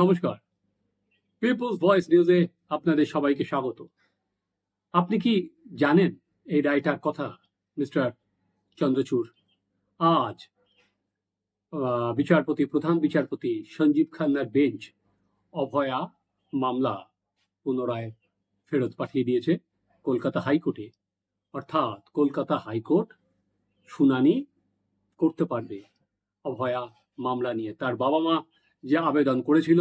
নমস্কার। People's voice নিউজে আপনাদের সবাইকে স্বাগত। আপনি কি জানেন এই রায়টার কথা, মিস্টার চন্দ্রচূড়? আজ বিচারপতি, প্রধান বিচারপতি সঞ্জীব খান্নার বেঞ্চ অভয়া মামলা পুনরায় ফেরত পাঠিয়ে দিয়েছে কলকাতা হাইকোর্টে। অর্থাৎ কলকাতা হাইকোর্ট শুনানি করতে পারবে অভয়া মামলা নিয়ে। তার বাবা মা যে আবেদন করেছিল,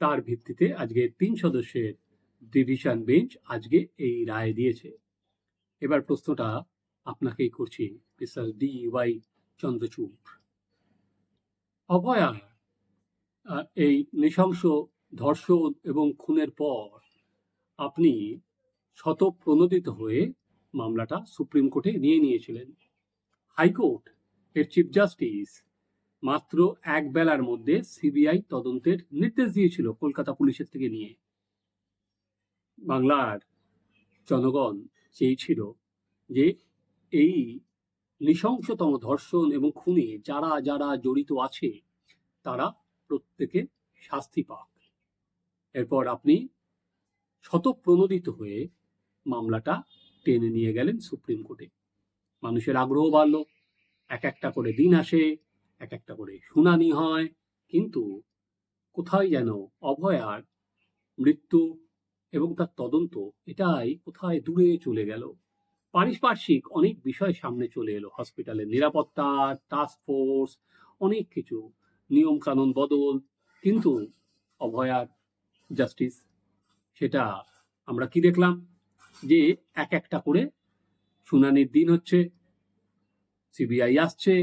তার ভিত্তিতে আজকে তিন সদস্যের ডিভিশন বেঞ্চ আজকে এই রায় দিয়েছে। এবার প্রশ্নটা আপনাকেই করছি, mister D Y Chandrachud. Abhaya এই নৃশংস ধর্ষণ এবং খুনের পর আপনি শতপ্রণোদিত হয়ে মামলাটা সুপ্রিম কোর্টে নিয়ে নিয়েছিলেন। হাইকোর্ট, এর চিফ জাস্টিস মাত্র এক বেলার মধ্যে সিবিআই তদন্তের নির্দেশ দিয়েছিল কলকাতা পুলিশের থেকে নিয়ে। বাংলার জনগণ চেয়েছিল যে এই নৃশংসতম ধর্ষণ এবং খুনে যারা যারা জড়িত আছে, তারা প্রত্যেকে শাস্তি পাক। এরপর আপনি শতপ্রণোদিত হয়ে মামলাটা টেনে নিয়ে গেলেন সুপ্রিম কোর্টে। মানুষের আগ্রহ বাড়লো, এক একটা করে দিন আসে এক একটা করে শুনানি হয়, কিন্তু কোথায় যেন অভয়ার মৃত্যু এবং তার তদন্ত, এটাই কোথায় দূরে চলে গেল। পারিপার্শ্বিক অনেক বিষয় সামনে চলে এলো। হসপিটালের নিরাপত্তা টাস্ক ফোর্স অনেক কিছু। নিয়ম কানুন বদল, কিন্তু অভয়ার জাস্টিস সেটা আমরা কি দেখলাম? যে এক একটা করে শুনানির দিন হচ্ছে সিবিআই আসছে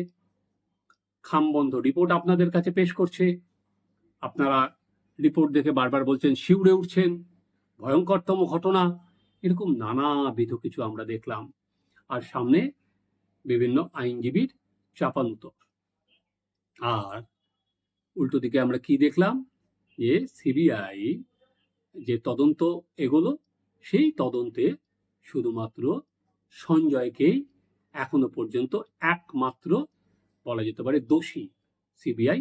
খামবন্ধ। রিপোর্ট আপনাদের কাছে পেশ করছে। আপনারা রিপোর্ট দেখে বারবার বলছেন, শিউরে উঠছেন। ভয়ঙ্করতম ঘটনা। এরকম নানাবিধ কিছু আমরা দেখলাম। আর সামনে বিভিন্ন আইনজীবীর চাপানুতর আর উল্টো দিকে আমরা কি দেখলাম? যে সিবিআই যে তদন্ত এগোলো, সেই তদন্তে শুধুমাত্র সঞ্জয়কেই এখনও পর্যন্ত একমাত্র বলা যেতে পারে দোষী সিবিআই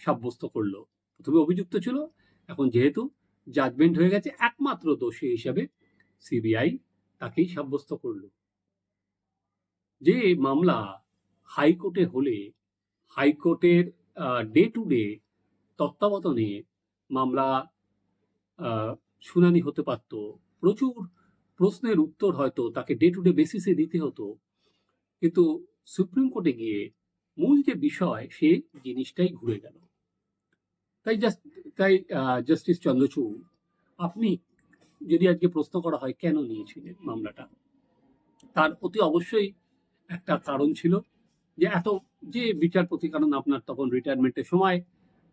সাব্যস্ত করল। প্রথমে অভিযুক্ত ছিল, এখন যেহেতু জাজমেন্ট হয়ে গেছে, একমাত্র দোষী হিসাবে সিবিআই তাকেই সাব্যস্ত করল। যে মামলা হাইকোর্টে হলে, হাইকোর্টের ডে টু ডে তত্ত্বাবধানে মামলা শুনানি হতে পারত। প্রচুর প্রশ্নের উত্তর হয়তো তাকে ডে টু ডে বেসিসে দিতে হতো। কিন্তু সুপ্রিম কোর্টে গিয়ে মূল যে বিষয়, সে জিনিসটাই ঘুরে গেল। তাই জাস্ট তাই জাস্টিস চন্দ্রচূড়, আপনি যদি আজকে প্রশ্ন করা হয়, কেন নিয়েছিলেন মামলাটা? তার অতি অবশ্যই একটা কারণ ছিল যে এত, যে বিচারপতি, কারণ আপনার তখন রিটায়ারমেন্টের সময়,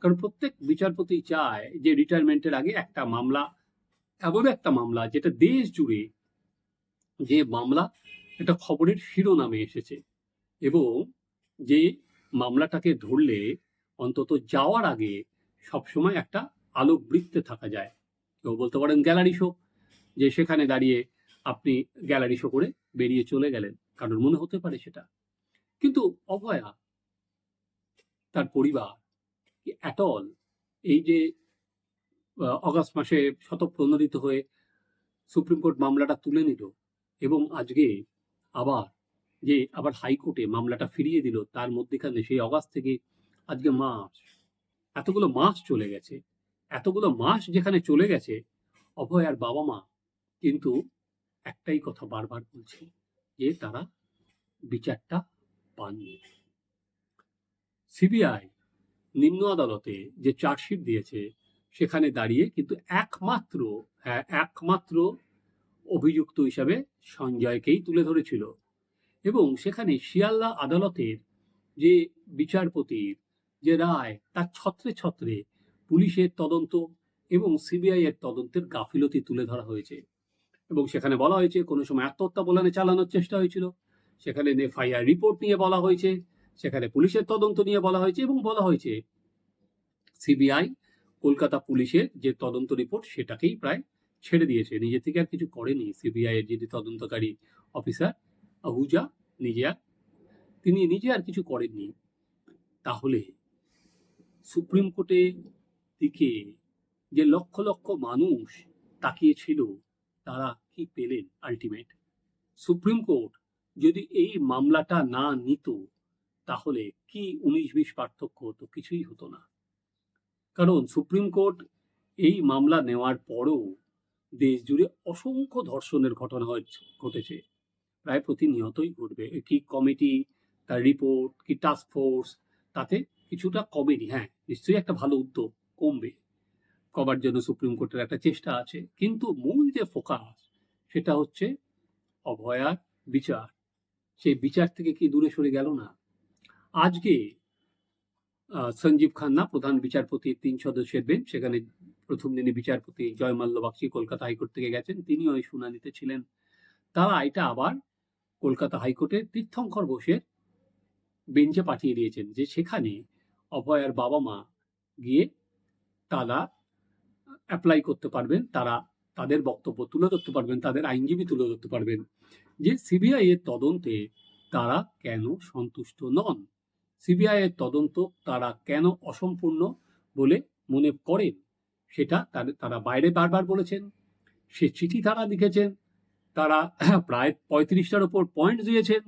কারণ প্রত্যেক বিচারপতি চায় যে রিটায়ারমেন্টের আগে একটা মামলা, এমন একটা মামলা যেটা দেশ জুড়ে যে মামলা এটা খবরের শিরোনামে এসেছে। এবং যে মামলাটাকে ধরলে অন্তত যাওয়ার আগে সবসময় একটা আলোক বৃত্তে থাকা যায়। কেউ বলতে পারেন গ্যালারি শো, যে সেখানে দাঁড়িয়ে আপনি গ্যালারি শো করে বেরিয়ে চলে গেলেন। কারণ মনে হতে পারে সেটা। কিন্তু অভয়া, তার পরিবার অ্যাটল এই যে অগাস্ট মাসে শতপ্রণোদিত হয়ে সুপ্রিম কোর্ট মামলাটা তুলে নিল এবং আজকে আবার যে আবার হাইকোর্টে মামলাটা ফিরিয়ে দিল, তার মধ্যেখানে সেই অগাস্ট থেকে আজকে মাস এতগুলো মাস চলে গেছে। এতগুলো মাস যেখানে চলে গেছে অভয়ার বাবা মা কিন্তু একটাই কথা বারবার বলছে, যে তারা বিচারটা পাননি। সিবিআই নিম্ন আদালতে যে চার্জশিট দিয়েছে, সেখানে দাঁড়িয়ে কিন্তু একমাত্র হ্যাঁ একমাত্র অভিযুক্ত হিসাবে সঞ্জয়কেই তুলে ধরেছিল। এবং সেখানে শিয়ালদা আদালতের যে বিচারপতির যে রায়, তার ছত্রে ছত্রে পুলিশের তদন্ত এবং সিবিআই এর তদন্তের গাফিলতি তুলে ধরা হয়েছে। এবং সেখানে বলা হয়েছে, কোনো সময় আত্মহত্যা বলানে চালানোর চেষ্টা হয়েছিল। সেখানে এফআইআর রিপোর্ট নিয়ে বলা হয়েছে, সেখানে পুলিশের তদন্ত নিয়ে বলা হয়েছে এবং বলা হয়েছে, সিবিআই কলকাতা পুলিশের যে তদন্ত রিপোর্ট, সেটাকেই প্রায় ছেড়ে দিয়েছে। নিজে থেকে আর কিছু করেনি সিবিআই এর যিনি তদন্তকারী অফিসার আহুজা নিজে আর, তিনি নিজে আর কিছু করেননি। তাহলে সুপ্রিম কোর্টে দিকে যে লক্ষ লক্ষ মানুষ তাকিয়েছিল, তারা কি পেলেন আলটিমেট সুপ্রিম কোর্ট যদি এই মামলাটা না নিত, তাহলে কি উনিশ বিশ পার্থক্য হতো? কিছুই হতো না। কারণ সুপ্রিম কোর্ট এই মামলা নেওয়ার পরও দেশ জুড়ে অসংখ্য ধর্ষণের ঘটনা ঘটেছে। প্রায় প্রতিনিয়তই ঘটবে। কি কমিটি তার রিপোর্ট কি টাস্ক ফোর্স তাতে কিছুটা কমেনি হ্যাঁ নিশ্চয়ই একটা ভালো উদ্যোগ কমবে। কবার জন্য সুপ্রিম কোর্টের একটা চেষ্টা আছে, কিন্তু মূল যে ফোকাস সেটা হচ্ছে অভয়ার বিচার। সেই বিচার থেকে কি দূরে সরে গেল না? আজকে সঞ্জীব খান্না প্রধান বিচারপতির তিন সদস্যের বেঞ্চ সেখানে প্রথম দিনে বিচারপতি জয় মাল্য বাগচি কলকাতা হাইকোর্ট থেকে গেছেন, তিনিও এই শুনানিতে ছিলেন। তারা এটা আবার কলকাতা হাইকোর্টের তীর্থঙ্কর ঘোষের বেঞ্চে পাঠিয়ে দিয়েছেন যে সেখানে অভয়ার বাবা মা গিয়ে তারা অ্যাপ্লাই করতে পারবেন, তারা তাদের বক্তব্য তুলে ধরতে পারবেন, তাদের আইনজীবী তুলে ধরতে পারবেন যে সিবিআই এর তদন্তে তারা কেন সন্তুষ্ট নন। সিবিআই এর তদন্ত তারা কেন অসম্পূর্ণ বলে মনে করেন, সেটা তারা বাইরে বারবার বলেছেন, সে চিঠি তারা লিখেছেন তারা প্রায় পঁয়ত্রিশটার ওপর পয়েন্ট দিয়েছেন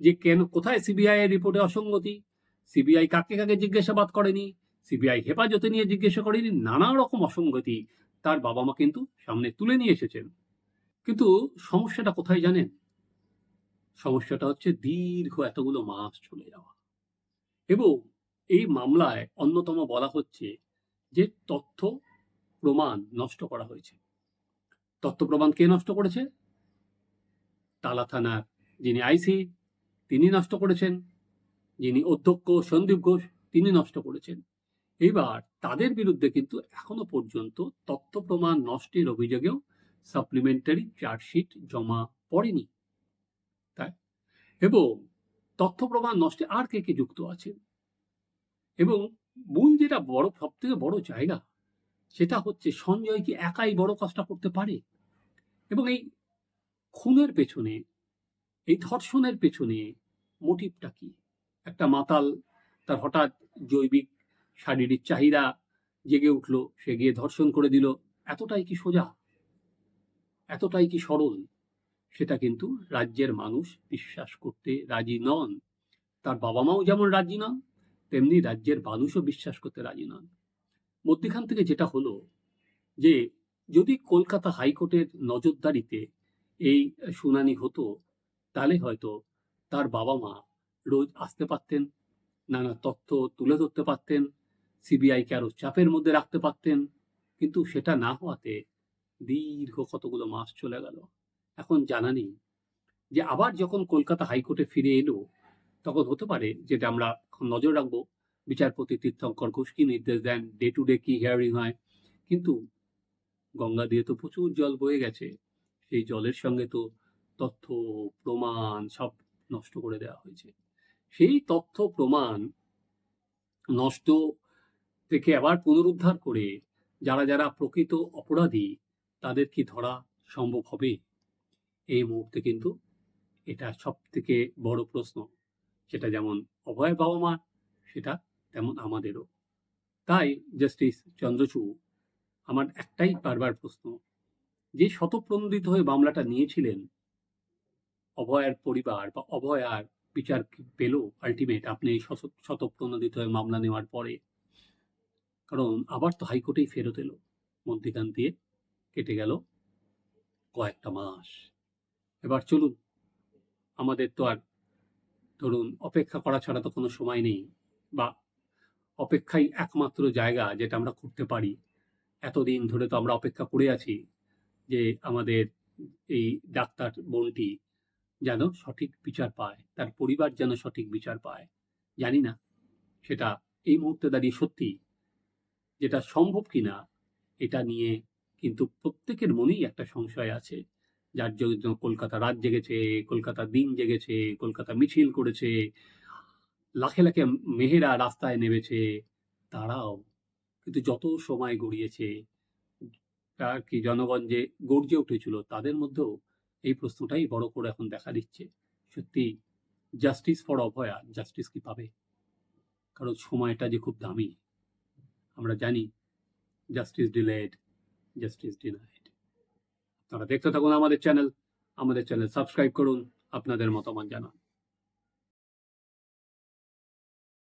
যে কেন, কোথায় সিবিআই এর রিপোর্টে অসঙ্গতি? সিবিআই কাকে কাকে জিজ্ঞাসাবাদ করেনি? সিবিআই হেফাজতে নিয়ে জিজ্ঞাসা করেনি, নানা রকম অসঙ্গতি তার বাবা মা কিন্তু সামনে তুলে নিয়ে এসেছেন। কিন্তু সমস্যাটা কোথায় জানেন? সমস্যাটা হচ্ছে দীর্ঘ এতগুলো মাস চলে যাওয়া। এবং এই মামলায় অন্যতম বলা হচ্ছে যে তথ্য প্রমাণ নষ্ট করা হয়েছে। তথ্য প্রমাণ কে নষ্ট করেছে? তালা থানার যিনি আইসি, তিনি নষ্ট করেছেন। যিনি অধ্যক্ষ সন্দীপ ঘোষ, তিনি নষ্ট করেছেন। এবার তাদের বিরুদ্ধে কিন্তু এখনও পর্যন্ত তথ্য প্রমাণ নষ্টের অভিযোগেও সাপ্লিমেন্টারি চার্জশিট জমা পড়েনি। তাই? এবং তথ্য প্রমাণ নষ্টে আর কে কে যুক্ত আছেন? এবং মূল যেটা বড় সব থেকে বড় জায়গা, সেটা হচ্ছে সঞ্জয় কি একাই বড় কাজটা করতে পারে? এবং এই খুনের পেছনে, এই ধর্ষণের পেছনে মোটিভটা কি? একটা মাতাল, তার হঠাৎ জৈবিক, শারীরিক চাহিদা জেগে উঠল, সে গিয়ে ধর্ষণ করে দিল, এতটাই কি সোজা? এতটাই কি সরল? সেটা কিন্তু রাজ্যের মানুষ বিশ্বাস করতে রাজি নন। তার বাবা মাও যেমন রাজি নন, তেমনি রাজ্যের মানুষও বিশ্বাস করতে রাজি নন। মধ্যখান থেকে যেটা হলো যে, যদি কলকাতা হাইকোর্টের নজরদারিতে এই শুনানি হতো, তাহলে হয়তো তার বাবা মা রোজ আসতে পারতেন, নানা তথ্য তুলে ধরতে পারতেন সিবিআইকে আরও চাপের মধ্যে রাখতে পারতেন, কিন্তু সেটা না হওয়াতে দীর্ঘ কতগুলো মাস চলে গেল। এখন জানা নেই যে আবার যখন কলকাতা হাইকোর্টে ফিরে এলো, তখন হতে পারে যেটা আমরা নজর রাখব, বিচারপতি তীর্থঙ্কর ঘোষ কি নির্দেশ দেন, ডে টু ডে কি হিয়ারিং হয়, কিন্তু গঙ্গা দিয়ে তো প্রচুর জল বয়ে গেছে। সেই জলের সঙ্গে তো তথ্য, প্রমাণ সব নষ্ট করে দেওয়া হয়েছে। সেই তথ্য, প্রমাণ নষ্ট থেকে আবার পুনরুদ্ধার করে যারা যারা প্রকৃত অপরাধী, তাদের কি ধরা সম্ভব হবে? এই মুহূর্তে কিন্তু এটা সব থেকে বড় প্রশ্ন। সেটা যেমন অভয় বাবা মা সেটা তেমন আমাদেরও। তাই জাস্টিস চন্দ্রচূড়, আমার একটাই বারবার প্রশ্ন যে শতপ্রণোদিত হয়ে মামলাটা নিয়েছিলেন, অভয়ার পরিবার বা অভয়ার বিচার পেল আলটিমেট আপনি এই শত- শতপ্রণোদিত হয়ে মামলা নেওয়ার পরে। কারণ আবার তো হাইকোর্টেই ফেরত এলো। মধ্যিখান দিয়ে কেটে গেল কয়েকটা মাস। এবার চলুন, আমাদের তো আর ধরুন অপেক্ষা করা ছাড়া তো কোনো সময় নেই বা অপেক্ষাই একমাত্র জায়গা যেটা আমরা করতে পারি। এতদিন ধরে তো আমরা অপেক্ষা করে আছি। যে আমাদের এই ডাক্তার বোনটি যেন সঠিক বিচার পায়, তার পরিবার যেন সঠিক বিচার পায়, জানি না। সেটা এই মুহূর্তে দাঁড়িয়ে সত্যি যেটা সম্ভব কিনা, এটা নিয়ে কিন্তু প্রত্যেকের মনেই একটা সংশয় আছে। যার জন্য কলকাতা রাত জেগেছে, কলকাতা দিন জেগেছে, কলকাতা মিছিল করেছে, লাখে লাখে মেহেরা রাস্তায় নেমেছে, তারাও কিন্তু যত সময় গড়িয়েছে আর কি জনগণ যে গর্জে উঠেছিল, তাদের মধ্যেও এই প্রশ্নটাই বড় করে এখন দেখা দিচ্ছে। সত্যি জাস্টিস ফর অভয়া জাস্টিস কি পাবে? কারণ সময়টা যে খুব দামি। আমরা জানি জাস্টিস ডিলেড জাস্টিস ডিনাইড আপনারা দেখতে থাকুন আমাদের চ্যানেল আমাদের চ্যানেল সাবস্ক্রাইব করুন, আপনাদের মতামত জানান।